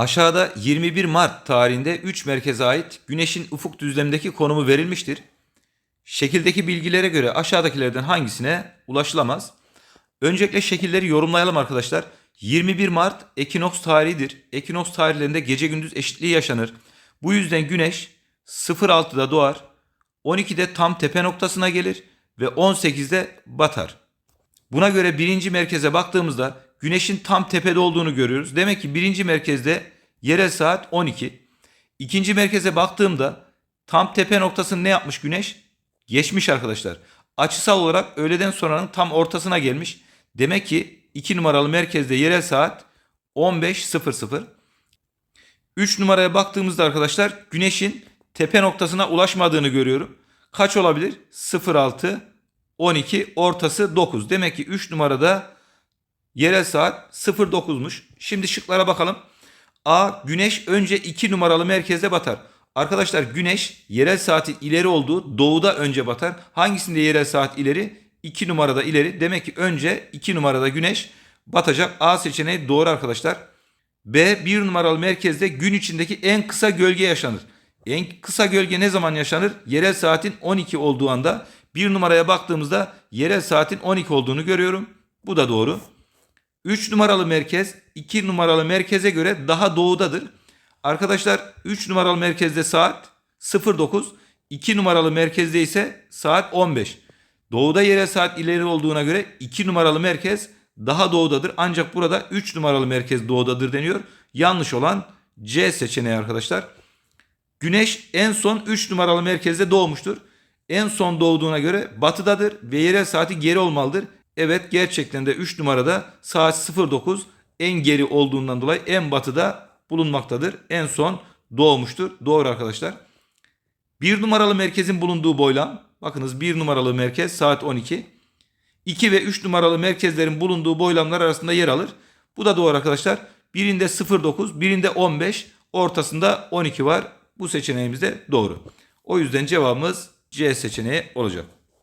Aşağıda 21 Mart tarihinde 3 merkeze ait Güneş'in ufuk düzlemindeki konumu verilmiştir. Şekildeki bilgilere göre aşağıdakilerden hangisine ulaşılamaz? Öncelikle şekilleri yorumlayalım arkadaşlar. 21 Mart ekinoks tarihidir. Ekinoks tarihlerinde gece gündüz eşitliği yaşanır. Bu yüzden Güneş 06'da doğar, 12'de tam tepe noktasına gelir ve 18'de batar. Buna göre birinci merkeze baktığımızda güneşin tam tepede olduğunu görüyoruz. Demek ki birinci merkezde yerel saat 12. İkinci merkeze baktığımda tam tepe noktasını ne yapmış güneş? Geçmiş arkadaşlar. Açısal olarak öğleden sonranın tam ortasına gelmiş. Demek ki 2 numaralı merkezde yerel saat 15.00. 3 numaraya baktığımızda arkadaşlar güneşin tepe noktasına ulaşmadığını görüyorum. Kaç olabilir? 06, 12, ortası 9. Demek ki 3 numarada yerel saat 09'muş. Şimdi şıklara bakalım. A. Güneş önce 2 numaralı merkezde batar. Arkadaşlar güneş yerel saatin ileri olduğu doğuda önce batar. Hangisinde yerel saat ileri? 2 numarada ileri. Demek ki önce 2 numarada güneş batacak. A seçeneği doğru arkadaşlar. B. 1 numaralı merkezde gün içindeki en kısa gölge yaşanır. En kısa gölge ne zaman yaşanır? Yerel saatin 12 olduğu anda. 1 numaraya baktığımızda yerel saatin 12 olduğunu görüyorum. Bu da doğru. 3 numaralı merkez 2 numaralı merkeze göre daha doğudadır. Arkadaşlar 3 numaralı merkezde saat 09, 2 numaralı merkezde ise saat 15. Doğuda yerel saat ileri olduğuna göre 2 numaralı merkez daha doğudadır. Ancak burada 3 numaralı merkez doğudadır deniyor. Yanlış olan C seçeneği arkadaşlar. Güneş en son 3 numaralı merkezde doğmuştur. En son doğduğuna göre batıdadır ve yerel saati geri olmalıdır. Evet gerçekten de 3 numarada saat 09 en geri olduğundan dolayı en batıda bulunmaktadır. En son doğmuştur. Doğru arkadaşlar. 1 numaralı merkezin bulunduğu boylam. Bakınız 1 numaralı merkez saat 12. 2 ve 3 numaralı merkezlerin bulunduğu boylamlar arasında yer alır. Bu da doğru arkadaşlar. Birinde 0.9, birinde 15, ortasında 12 var. Bu seçeneğimiz de doğru. O yüzden cevabımız C seçeneği olacak.